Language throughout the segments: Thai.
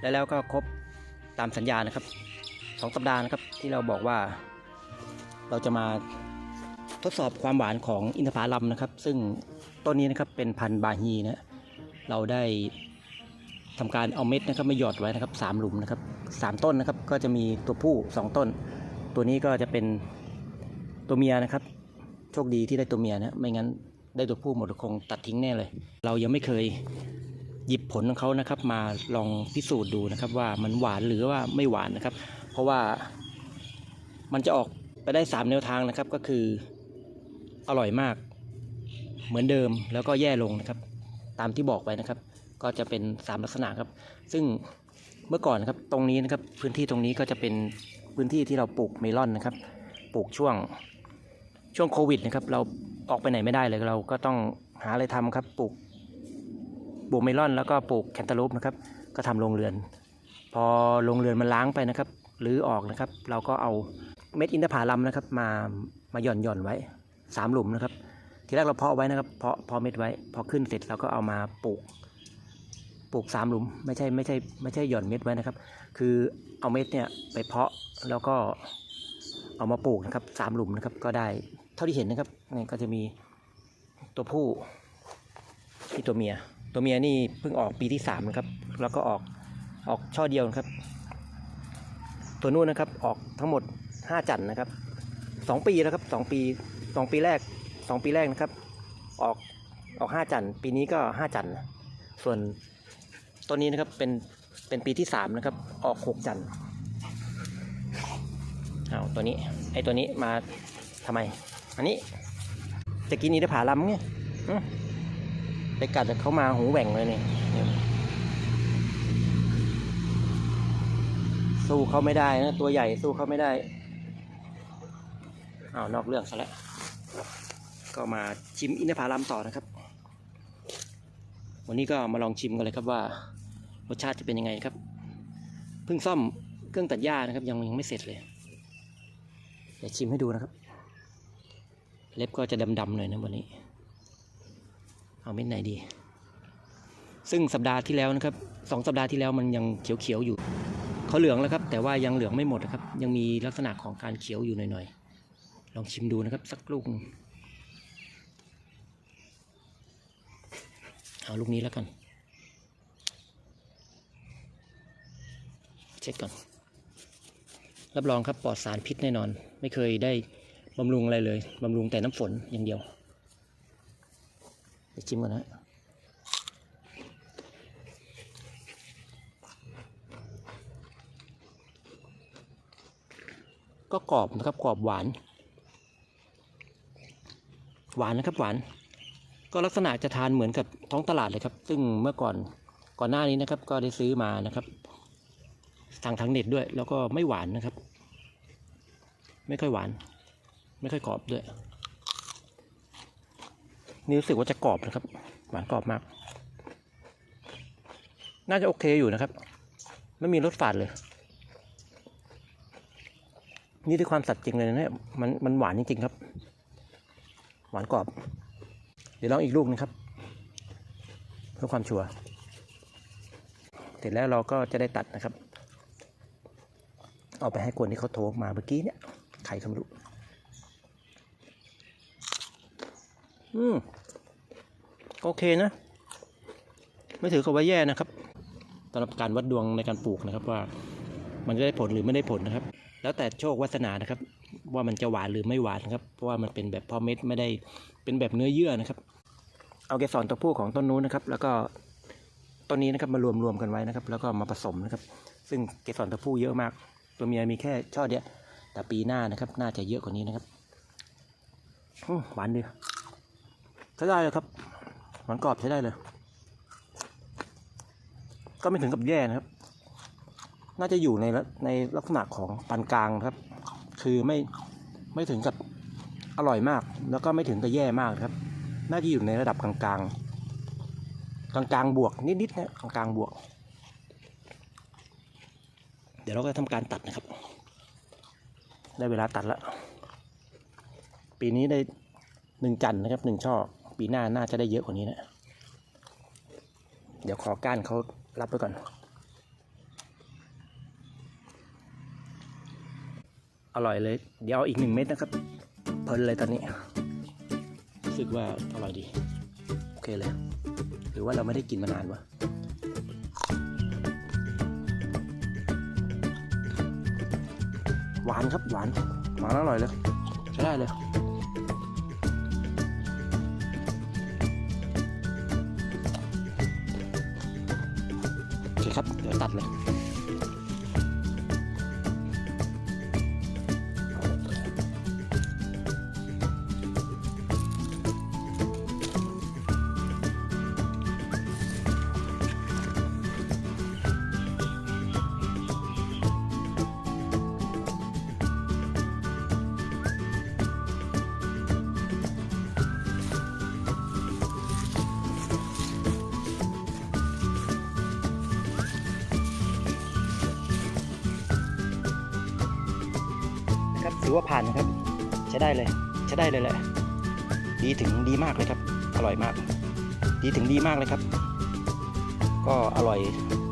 และแล้วก็ครบตามสัญญานะครับสองสัปดาห์นะครับที่เราบอกว่า เราจะมาทดสอบความหวานของอินทผลัมนะครับ ซึ่งต้นนี้นะครับเป็นพันธุ์บาฮีนะเราได้ทำการเอาเม็ดนะครับมาหยอดไว้นะครับสามหลุมนะครับสามต้นนะครับ ก็จะมีตัวผู้สองต้น ตัวนี้ก็จะเป็นตัวเมียนะครับ โชคดีที่ได้ตัวเมียนะไม่งั้นได้ตัวผู้หมดคงตัดทิ้งแน่เลย เรายังไม่เคย หยิบผลของเขานะครับ มาลองพิสูจน์ดูนะครับ ว่ามันหวานหรือว่าไม่หวานนะครับ เพราะว่ามันจะออกไปได้สามแนวทางนะครับก็คืออร่อยมาก เหมือนเดิมแล้วก็แย่ลงนะครับ ตามที่บอกไปนะครับ ก็จะเป็นสามลักษณะครับ ซึ่งเมื่อก่อนนะครับตรงนี้นะครับพื้นที่ตรงนี้ก็จะเป็นพื้นที่ที่เราปลูกเมลอนนะครับ ปลูกช่วงช่วงโควิดนะครับ เราออกไปไหนไม่ได้เลยเราก็ต้องหาอะไรทำครับปลูก ปลูกเมลอนแล้วก็ปลูกแคนตาลูปนะครับ ก็ทำโรงเรือน พอโรงเรือนมันล้างไปนะครับหรือออกนะครับ เราก็เอาเม็ดอินทผลัมนะครับ มามาหย่อนหย่อนไว้สามหลุมนะครับ ทีแรกเราเพาะไว้นะครับ เพาะเพาะเม็ดไว้ พอขึ้นเสร็จเราก็เอามาปลูกปลูกสามหลุมไม่ใช่ไม่ใช่ไม่ใช่หย่อนเม็ดไว้นะครับ คือเอาเม็ดเนี่ยไปเพาะแล้วก็เอามาปลูกนะครับสามหลุมนะครับ ก็ได้เท่าที่เห็นนะครับนี่ก็จะมีตัวผู้ที่ตัวเมีย ตัวเมียนี่เพิ่งออกปีที่สามนะครับ แล้วก็ออกออกช่อเดียวนะครับ ตัวนู้นนะครับออกทั้งหมดห้าจันนะครับสองปีแล้วครับสองปีสองปีแรกสองปีแรกนะครับ ออกออกห้าจันปีนี้ก็ห้าจันส่วนตัวนี้นะครับเป็นเป็นปีที่สามนะครับ ออกหกจันเอาตัวนี้ไอตัวนี้มาทำไม อันนี้จะกินอีทผาลัมไงอื ไปกัดเขามาหูแหว่งเลยเนี่ยสู้เขาไม่ได้นะตัวใหญ่สู้เขาไม่ได้เอานอกเรื่องซะแล้วก็มาชิมอินทผลัมต่อนะครับ วันนี้ก็มาลองชิมกันเลยครับว่ารสชาติจะเป็นยังไงครับเพิ่งซ่อมเครื่องตัดหญ้านะครับ ยังยังไม่เสร็จเลยเดี๋ยวชิมให้ดูนะครับ เล็บก็จะดำๆหน่อยนะวันนี้ เอาเม็ดไหนดี ซึ่งสัปดาห์ที่แล้วนะครับสองสัปดาห์ที่แล้วมันยังเขียวๆอยู่เขาเหลืองแล้วครับ แต่ว่ายังเหลืองไม่หมดนะครับ ยังมีลักษณะของการเขียวอยู่หน่อยๆลองชิมดูนะครับ สักลูกเอาลูกนี้แล้วกัน เช็ดก่อน รับรองครับปลอดสารพิษแน่นอน ไม่เคยได้บำรุงอะไรเลยบำรุงแต่น้ำฝนอย่างเดียว เดี๋ยวชิมก่อนนะก็กรอบนะครับกรอบหวาน หวานนะครับหวาน ก็ลักษณะจะทานเหมือนกับท้องตลาดเลยครับ ซึ่งเมื่อก่อนก่อนหน้านี้นะครับ ก็ได้ซื้อมานะครับสั่งทางเน็ตด้วย แล้วก็ไม่หวานนะครับ ไม่ค่อยหวาน ไม่ค่อยกรอบด้วย นี่รู้สึกว่าจะกรอบนะครับ หวานกรอบมาก น่าจะโอเคอยู่นะครับ ไม่มีรสฝาดเลย นี่ด้วยความสัตย์จริงเลยนะเนี่ยมันมันหวานจริงๆครับ หวานกรอบ เดี๋ยวลองอีกลูกนึงครับ เพื่อความชัวร์เสร็จแล้วเราก็จะได้ตัดนะครับ เอาไปให้คนที่เขาโทรมาเมื่อกี้เนี่ยใครก็ไม่รู้อืม โอเคนะ ไม่ถือกับว่าแย่นะครับสำหรับการวัดดวงในการปลูกนะครับว่า มันจะได้ผลหรือไม่ได้ผลนะครับ แล้วแต่โชควาสนานะครับ ว่ามันจะหวานหรือไม่หวานนะครับ เพราะว่ามันเป็นแบบพอเม็ดไม่ได้เป็นแบบเนื้อเยื่อนะครับ เอาเกสรตัวผู้ของต้นนู้นนะครับ แล้วก็ต้นนี้นะครับมารวมรวมกันไว้นะครับ แล้วก็มาผสมนะครับ ซึ่งเกสรตัวผู้เยอะมาก ตัวเมียมีแค่ช่อเดียวแต่ปีหน้านะครับ น่าจะเยอะกว่านี้นะครับหวานดีใช้ได้เลยครับ หวานกรอบใช้ได้เลย ก็ไม่ถึงกับแย่นะครับ น่าจะอยู่ในในลักษณะของปานกลางครับ คือไม่ไม่ถึงกับอร่อยมาก แล้วก็ไม่ถึงกับแย่มากครับ น่าจะอยู่ในระดับกลางๆ กลางๆ บวกนิดๆนะกลางๆ บวก เดี๋ยวเราก็ทำการตัดนะครับ ได้เวลาตัดแล้ว ปีนี้ได้หนึ่งจันนะครับหนึ่งช่อ ปีหน้าน่าจะได้เยอะกว่านี้นะ เดี๋ยวขอก้านเขารับไปก่อน อร่อยเลย เดี๋ยวเอาอีกหนึ่งเม็ดนะครับ เพลินเลยตอนนี้ รู้สึกว่าอร่อยดี โอเคเลย หรือว่าเราไม่ได้กินมานานวะหวานครับหวานหวานอร่อยเลยใช้ได้เลย ค นะครับถือว่าผ่านนะครับ ใช้ได้เลย ใช้ได้เลยแหละ ดีถึงดีมากเลยครับ อร่อยมาก ดีถึงดีมากเลยครับ ก็อร่อย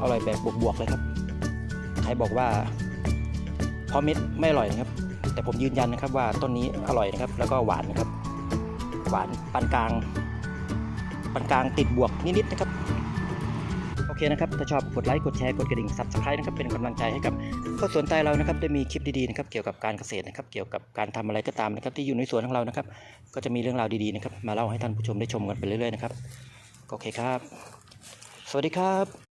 อร่อยแบบบวกๆเลยครับ ใครบอกว่าพราะเม็ดไม่อร่อยนะครับ แต่ผมยืนยันนะครับว่าต้นนี้อร่อยนะครับ แล้วก็หวานนะครับ หวานปานกลางปานกลางติดบวกนิดๆนะครับ เคนะครับ ถ้าชอบกดไลค์ กดแชร์ กดกระดิ่งซับสไครต์นะครับ เป็นกำลังใจให้กับข้าวสวนใต้เรานะครับ ได้มีคลิปดีๆนะครับ เกี่ยวกับการเกษตรนะครับ เกี่ยวกับการทำอะไรก็ตามนะครับ ที่อยู่ในสวนของเรานะครับ ก็จะมีเรื่องราวดีๆนะครับ มาเล่าให้ท่านผู้ชมได้ชมกันไปเรื่อยๆนะครับ โอเคครับ สวัสดีครับ